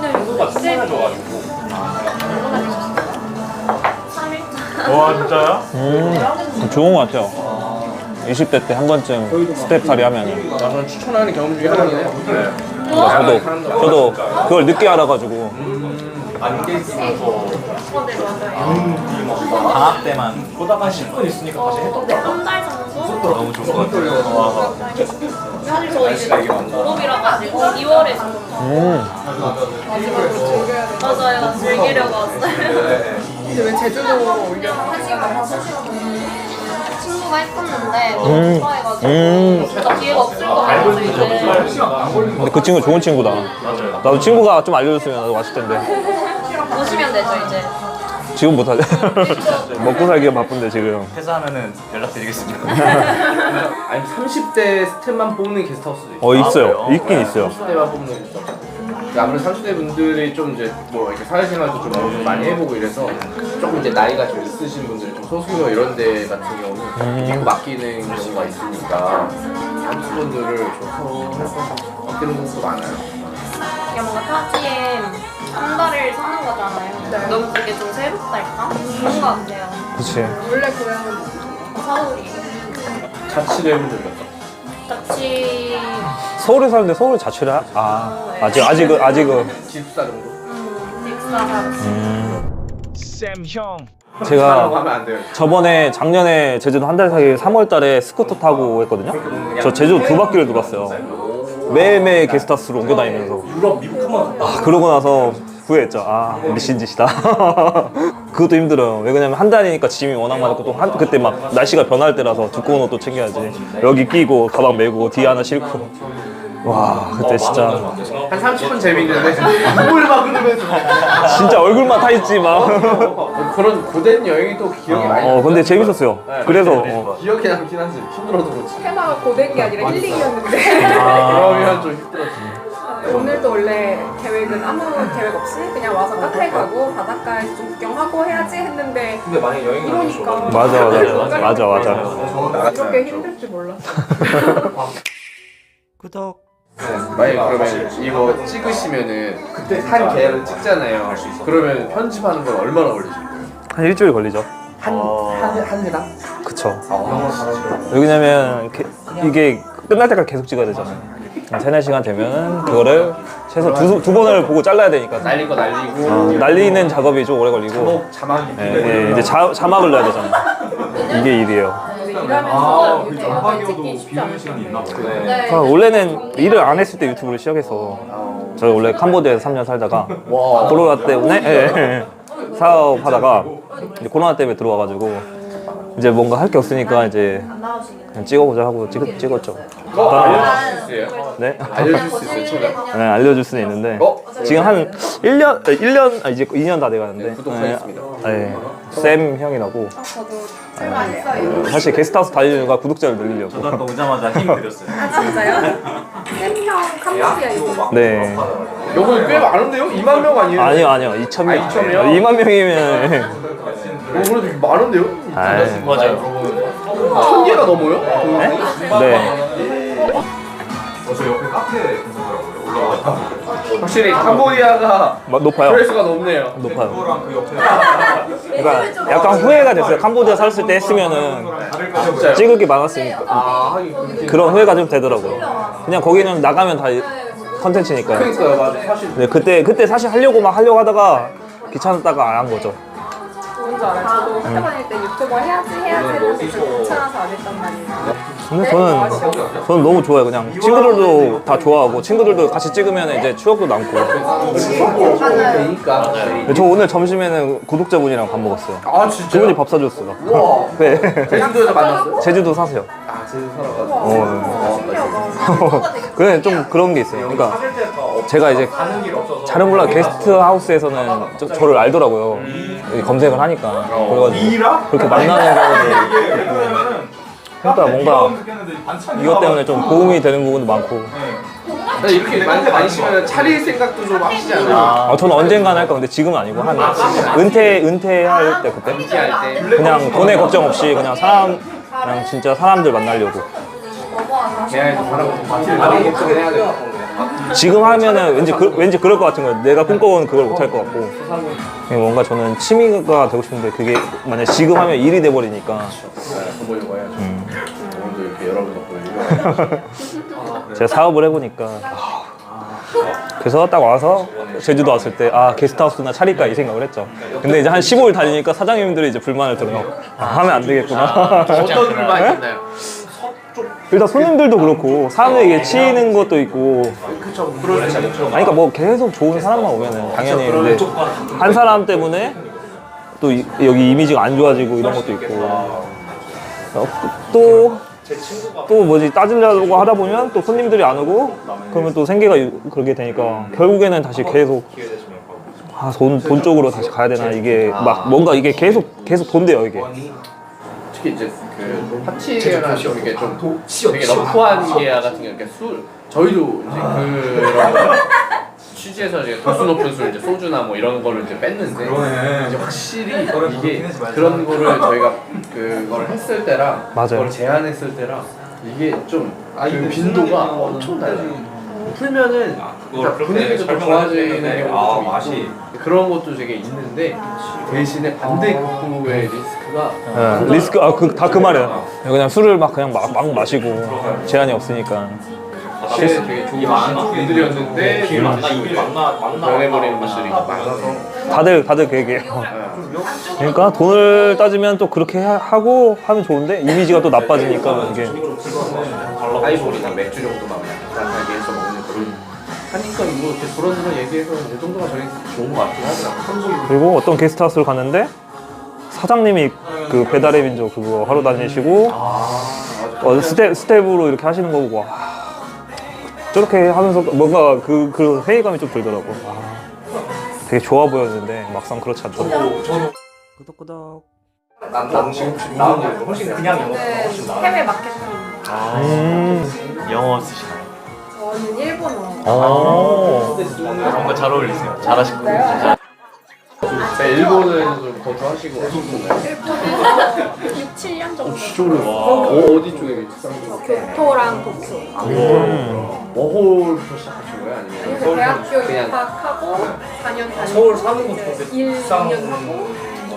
네, 많이 드세요. 와 진짜요? 음, 좋은 것 같아요. 20대 때 한 번쯤 스텝 탈이 하면은. 저는 추천하는 경험 중에 하나이네요. 저도, 저도 그걸 늦게 알아가지고. 방학 때만 보다가 10분 있으니까 다시 했던 거 한달 좋을 것 같아요 사실 저 이제 졸업이라 가지고 2월에 졸업. 음, 맞아요. 즐기려고 왔어요. 근데 왜 제주도 올려? 친구가 했었는데 너무 음. 좋아해가지고 음. 진짜 기회가 없을 것 같아서 이제 근데 그 친구 좋은 친구다. 나도 친구가 좀 알려줬으면 나도 왔을 텐데. 오시면 되죠 이제. 지금 못하죠. 먹고 살기가 바쁜데 지금. 퇴사하면은 연락드리겠습니다 아니 30대 스텝만 뽑는 게스트하우스도 있어요. 어, 있어요. 그래요? 있긴 있어요. 30대만 뽑는 게스트하우스. 근데 아무래도 30대 분들이 좀 이제 뭐 이렇게 사회생활도 좀 어느 정도 많이 해보고 이래서 조금 이제 나이가 좀 있으신 분들 좀 소수요 이런 데 같은 경우는 믿고 맡기는 경우가 있으니까 30분들을 줘서 해서 맡기는 경우도 많아요. 이게 뭔가 타지에 한 달을 사는 거잖아요. 너무 그게 좀 새롭달까? 그런 것 같아요. 그치. 원래 고향은 서울이. 적이 없어. 같이 서울에 사는데 서울 자취를 하? 아, 아직, 아직은, 아직은. 기숙사 정도? 쌤형 하라고 제가 하면 안 돼요. 저번에 작년에 제주도 한 달 사이에 3월 달에 스쿠터 타고 했거든요. 저 제주도 두 바퀴를 돌았어요. 매일매일 게스트하우스로 옮겨 다니면서. 유럽 미국 한번 아, 그러고 나서 후회했죠. 아, 미친 짓이다. 그것도 힘들어요. 왜 그러냐면 한 달이니까 짐이 워낙 많고 또 한, 그때 막 날씨가 변할 때라서 두꺼운 옷도 챙겨야지. 여기 끼고 가방 메고 뒤에 하나 싣고. 와, 그때 진짜 한 30분 재밌는데 뭘 막으면서 진짜 얼굴만 타 있지 막. 그런 고된 여행이 또 기억이 많이 어, 근데 재밌었어요. 그래서 어, 네. 기억에 남긴 하지 힘들어도 그렇지 테마가 고된 게 아니라 힐링이었는데 그러면 좀 힘들었지 오늘도 원래 계획은 아무 계획 없이 그냥 와서 카페 가고 바닷가에서 좀 구경하고 해야지 했는데 근데 만약 여행 이러니까 맞아, 맞아, 맞아, 맞아. 이렇게 힘들 줄 몰랐어. 구독 만약에 그러면 이거 찍으시면은 그때 한 개를 찍잖아요 그러면 편집하는 건 얼마나 걸리실까요? 한 일주일 걸리죠. 한, 한, 한 회당? 그쵸. 아, 왜냐면 게- 이게 끝날 때까지 계속 찍어야 되잖아요. 한 세네 시간 되면 그거를 최소 두, 두 번을 보고 잘라야 되니까. 날린 거 날리고 어, 날리는 작업이 좀 오래 걸리고. 뭐 자막이 예, 예, 이제 자, 자막을 넣어야 되잖아요. 이게 일이에요. 일하면서 텐데. 네. 아, 원래는 일을 안 했을 때 유튜브를 시작해서 저 원래 캄보디아에서 3년 살다가 와 코로나 때문에 예, 예, 사업하다가 이제 코로나 때문에 들어와가지고 이제 뭔가 할 게 없으니까 이제 그냥 찍어보자 하고 찍, 찍었죠. 어? 알려줄 수 있어요? 네. 알려줄 수 있어요 채널? 네, 알려줄 수는 있는데 어? 지금 한 1년, 1년, 아, 이제 2년 다 돼가는데 네, 구독하겠습니다. 네, 네, 쌤 형이라고 저도 출마할래요. 사실 게스트하우스 다니는 이유가 구독자를 늘리려고 저도 아까 오자마자 힘 들였어요 아 진짜요? 쌤형 캄보디아 이거. 네 요거 꽤 많은데요? 2만 명 아니에요? 아니요 아니요 2천 명 아, 2천 명? 2만 명이면 어, 그래도 많은데요? 아이, 맞아요 천 개가 넘어요? 네 저 옆에 카페 근처더라고요. 올라가서 확실히 캄보디아가 마- 높아요. 조회수가 높네요. 높아요. 그거랑 그 옆에 그러니까 약간 후회가 됐어요. 캄보디아 살았을 때 했으면은 진짜요? 찍을 게 많았으니까. 아 하긴 그런 후회가 좀 되더라고요. 그냥 거기는 나가면 다 컨텐츠니까요. 그러니까요 맞아 사실. 네, 그때 그때 사실 하려고 막 하려고 하다가 귀찮았다가 안 한 거죠. 뭔지 알아요. 저도 학교 다닐 때 유튜버 해야지 해야지 했는데 그 귀찮아서 안 했단 말이에요. 근데 저는 저는 너무 좋아요. 그냥 친구들도 다 좋아하고 친구들도 같이 찍으면 이제 추억도 남고. 저 오늘 점심에는 구독자분이랑 밥 먹었어요. 아 진짜? 그분이 밥 사줬어요. 우와 네. 제주도에서 만났어요? 제주도 사세요. 아 제주 살아가지고. 어. 그래 좀 그런 게 있어요. 그러니까 제가 이제 잘은 몰라 게스트 하우스에서는 저, 저를 알더라고요. 검색을 하니까. 그래가지고 그렇게 만나는 경우도 있고. 그러니까 뭔가 이것 때문에 좀 도움이 되는 부분도 많고. 근데 이렇게 많이 다니시면 차릴 생각도 좀 하시지 않아요? 아, 저는 언젠간 할 건데 지금은 아니고 한 은퇴 은퇴할 때 그때? 할 때. 그냥 돈에 걱정 없이 그냥 사람 그냥 진짜 사람들 만나려고 예쁘게 해야 돼. 지금 하면은 왠지 그, 왠지 그럴 것 같은 거예요. 내가 꿈꿔온 그걸 못 할 것 같고 그냥 뭔가 저는 취미가 되고 싶은데 그게 만약 지금 하면 일이 돼 버리니까 돈 벌려고 해야죠. 오늘도 이렇게 여러분 덕분에 유명한 제가 사업을 해보니까 그래서 딱 와서 제주도 왔을 때 아 게스트하우스나 차릴까 이 생각을 했죠. 근데 이제 한 15일 다니니까 사장님들이 이제 불만을 들어요. 아, 하면 안 되겠구나. 어떤 불만이 있나요? 일단 손님들도 그렇고 사람들이 이게 치이는 것도 있고 수 있죠. 아니 그러니까 뭐 계속 좋은 사람만 오면은 당연히 근데 한 사람 때문에 또 이- 여기 이미지가 안 좋아지고 이런 것도 있고 어, 또, 또 뭐지 따지려고 하다 보면 또 손님들이 안 오고 그러면 또 생계가 유- 그렇게 되니까 결국에는 다시 계속 아, 돈, 돈 쪽으로 다시 가야 되나? 이게 막 뭔가 이게 계속 계속 돈대요 이게. 특히 이제 그 파티 계열은 좀 이게 좀 도, 되게 러프한 계열 같은 경우 이렇게 술 저희도 이제 그런 취지에서 이제 도수 높은 술 이제 소주나 뭐 이런 거를 이제 뺐는데 이제 확실히 이게 그런 거를 저희가 그걸 했을 때랑 맞아요. 그걸 제안했을 때랑 이게 좀그 빈도가 엄청 달라요. 풀면은 그러니까 분위기도 좀 좋아지는 경우도 좀 있고 그런 것도 되게 있는데 대신에 반대 극부의 리스크가 예, 리스크 아 그 다 그 말이에요. 그냥 술을 막 그냥 막, 막 마시고 제한이 없으니까 사실 되게 좋은 분들이었는데 길 만나 이길 만나 만나 변해버리는 분들이 많아서. 다들 다들 그 얘기해요. 그러니까 돈을 따지면 또 그렇게 하- 하고 하면 좋은데 이미지가 또 나빠지니까 이게. 하이볼이나 맥주 정도만 간단하게 해서 먹는 그런 하니까 뭐 이렇게 그런 얘기해서 이 정도가 저희 좋은 것 같긴 하더라고요. 그리고 어떤 게스트하우스를 갔는데 사장님이 그 배달의 민족 그거 하러 다니시고 어, 스텝, 스텝으로 이렇게 하시는 거 보고 와, 저렇게 하면서 뭔가 그, 그 회의감이 좀 들더라고 와, 되게 좋아 보였는데 막상 그렇지 않더라고 끄덕끄덕 난 지금 거 훨씬 그냥 영어 저는 해외 마케팅. 음. 영어 쓰시나요? 저는 일본어. 어. 뭔가 잘 어울리세요. 잘하실 거예요. 진짜. 네, 일본은 좀 거주하시고 하셨나요? 6, 7년 정도. 이쪽으로 어, 어디 쪽에 위치상도 교토랑 도쿄. 워홀부터 시작하신 거예요? 아니면 그래서 대학교 그냥 입학하고 4년 다니고 서울 사는 것도 이제 1, 2년 하고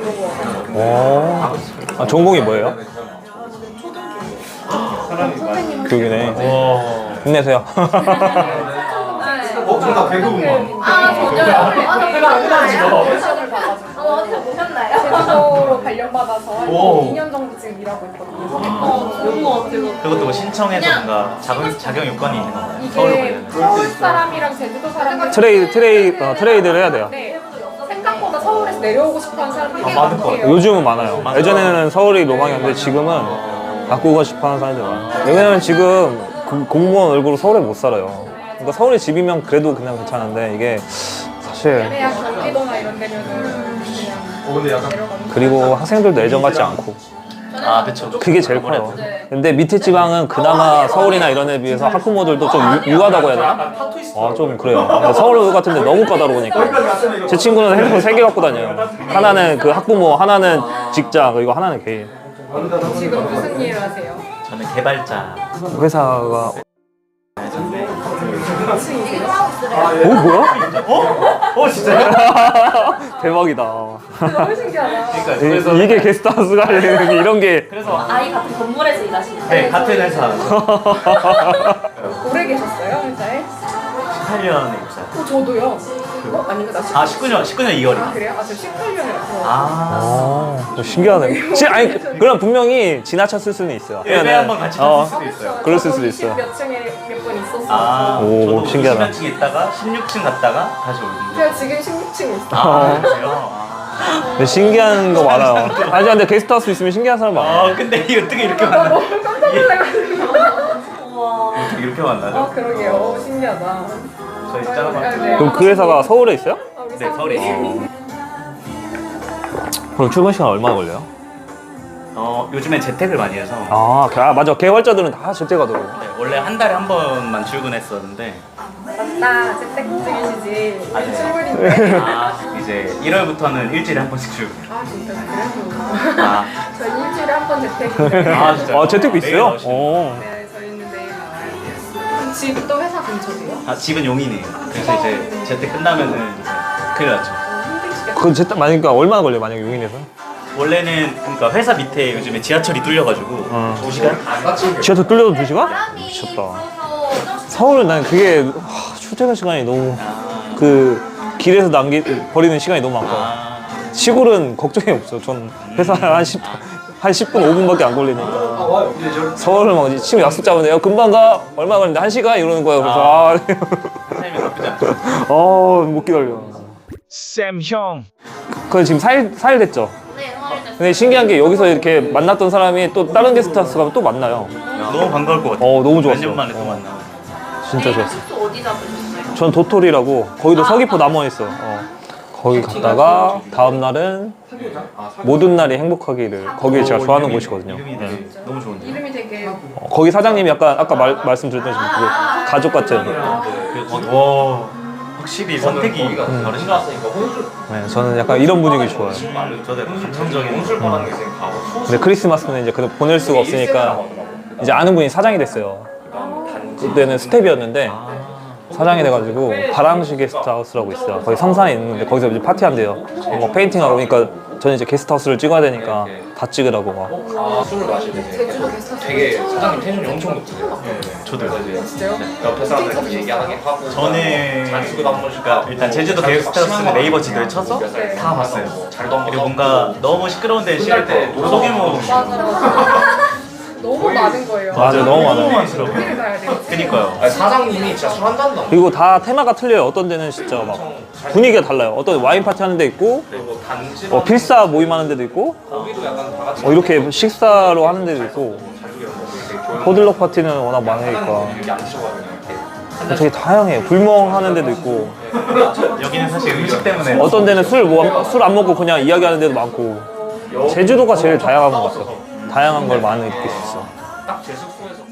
그러고 와가지고 어. 아, 전공이 뭐예요? 교육이네 와. 힘내세요 어, 저나 개그우먼. 아, 저도요. 아, 저 제가 몰라요. 오디션을 봐가지고 어, 어디서 보셨나요? 제주도로 발령받아서 한 오. 2년 정도 지금 일하고 있거든요. 어, 좋은 것 같아요. 그것도 뭐 신청해서 뭔가 자격 자격 요건이 있는 건가요? 서울 이게 관련해서. 서울 사람이랑 제주도 사람 트레이드 트레이 어, 트레이드를 해야 돼요 네. 생각보다 서울에서 내려오고 싶어하는 사람들이 아, 많을 것 많대요. 요즘은 많아요. 예전에는 서울이 로망이었는데 지금은 바꾸고 싶어 하는 사람들이 많아요. 왜냐면 지금 그 공무원 얼굴로 서울에 못 살아요. 그러니까 서울에 집이면 그래도 그냥 괜찮은데 이게 사실 대학 경기도나 이런 데면은 내려가는 그리고 학생들도 예전 같지 않고 아, 그쵸. 그게 제일 커요. 근데 밑에 지방은 그나마 서울이나 이런 데 비해서 학부모들도 좀 유, 유하다고 해야 되나? 아, 좀 그래요. 근데 서울 같은 데 너무 까다로우니까. 제 친구는 핸드폰 세 개 갖고 다녀요. 하나는 그 학부모, 하나는 직장, 그리고 하나는 개인. 지금 무슨 일 하세요? 저는 개발자. 회사가 층이세요? 오 뭐야? 어, 진짜요? 대박이다. 너무 신기하다. 그러니까 이- 이게 게스트하우스가 이런 게 그래서 아이 같은 건물에서 일하시는 네, 같은 회사 오래 계셨어요 회사에? 18년에 입사. 어 저도요. 어 아닌가 나 19. 아, 19년 19년 2월이. 아 그래요? 아저 18년이라서. 아. 아, 신기하네. 지, 아니, 그럼 분명히 지나쳤을 수는 있어요. 예배 왜냐면- 한번 같이 어, 갔을 수도 있어요. 그럴 수도 있어요. 몇 층에 몇분 있었어요. 아, 오, 저도 신기하다. 20몇 층 있다가 16층 갔다가 다시 올리고. 제가 지금 16층에 있어요. 아, 그래요? 아. 근데 신기한 거 많아요. 아니, 근데 게스트하우스 있으면 신기한 사람 많아. 아, 근데 이거 어떻게 이렇게 나 만나? 너무 깜짝 놀라가지고. 어떻게 이렇게 만나죠? 아 그러게요. 오, 신기하다. 저희 있잖아. 아, 네. 그럼 그 회사가 서울에 있어요? 아, 네, 서울에. 있어요. 그럼 출근 시간 얼마나 걸려요? 어, 요즘엔 재택을 많이 해서 아, 그- 아 맞아. 개발자들은 다 재택하더라고. 네, 원래 한 달에 한 번만 출근했었는데 맞다. 재택 중이시지. 아, 네. 출근인데. 아, 이제 1월부터는 일주일에 한 번씩 출근. 아 진짜 그래서 아, 저희 일주일에 한 번 재택인데. 아 진짜. 아, 재택도 있어요? 어. 네. 집도 회사 근처세요? 아, 집은 용인이에요. 그래서 이제 재택 끝나면은 이제 큰일 났죠. 힘드시겠다. 그 재택 만약에 얼마나 걸려 요? 만약에 용인에서? 원래는 그러니까 회사 밑에 요즘에 지하철이 뚫려가지고 어. 두 시간? 안 다치게 지하철 뚫려도 2시간? 미쳤다. 서울 난 그게 하, 출퇴근 시간이 너무 아, 그 길에서 남기 버리는 시간이 너무 많고 아, 시골은 걱정이 없어. 전 회사 한 10, 한 10분 5분밖에 안 걸리니까. 서울은 막 친구 약속 잡으면 야 금방 가 얼마 걸리는데 한 시간 이러는 거야. 그래서 아, 타이밍 나쁘지 않죠. 어못 기다려. 쌤 형. 그 지금 4일, 4일 됐죠. 네, 서울에 됐어요. 근데 신기한 게 여기서 이렇게 만났던 사람이 또 다른 게스트하우스 가면 또 만나요. 너무 반가울 것 같아요. 어 너무 좋았어. 몇년 만에 또 어, 만나. 진짜 내일은 좋았어. 숙소 어디 잡으셨어요? 전 도토리라고 거기도 서귀포 남원 있어. 어. 거기 갔다가 다음 날은 모든 날이 행복하기를 거기 제가 좋아하는 곳이거든요. 이름이 네. 되게 너무 좋은데. 이름이 되게 어, 거기 사장님이 약간 아까 말, 말씀드렸던 그 가족 같은. 그, 어, 와, 확실히 선택이 다르신 것 같아요. 네, 저는 약간 이런 분위기 좋아요. 저도 약간 감성적인 근데 크리스마스는 이제 그래도 보낼 수가 없으니까 이제 아는 분이 사장이 됐어요. 그때는 스텝이었는데 사장이 돼가지고 바람시 게스트하우스라고 있어요. 거기 성산에 있는데 거기서 이제 파티한대요. 뭐 페인팅하고 그러니까 저는 이제 게스트하우스를 찍어야 되니까 다 찍으라고 막. 아, 술을 때 제주도 게스트하우스. 되게 사장님 텐션이 엄청 높거든요 저도요. 진짜요? 옆에 사람들 얘기하게 하고 저는 잔치도 한 번씩 그러니까 일단 제주도 게스트하우스는 네이버 지도에 쳐서 다 봤어요. 잘도 한번 그리고 뭔가 너무 시끄러운 데 싫을 때 소규모 맞아 맞아. 너무 많은 거예요. 맞아요, 너무 많아요. 많더라고요. 어디를 가야 돼요? 그니까요. 아니, 사장님이 진짜 술 한 잔도 안 그리고 다 테마가 틀려요. 어떤 데는 진짜 막 분위기가 달라요. 어떤 와인 파티 하는 데 있고 먹고 단지 어, 필사 모임 하는 데도 있고 거기도 약간 다 같이 어, 이렇게 식사로 하는 데도 있고 포들럭 파티는 워낙 많으니까 이렇게 앉으셔가지고 되게 다양해요. 불멍 하는 데도 있고 여기는 사실 음식 때문에 어떤 데는 술뭐술안 먹고 그냥 이야기하는 데도 많고 제주도가 제일 다양한 것 같아요. 다양한 걸 많이 느낄 수 있어. 딱 제 숙소에서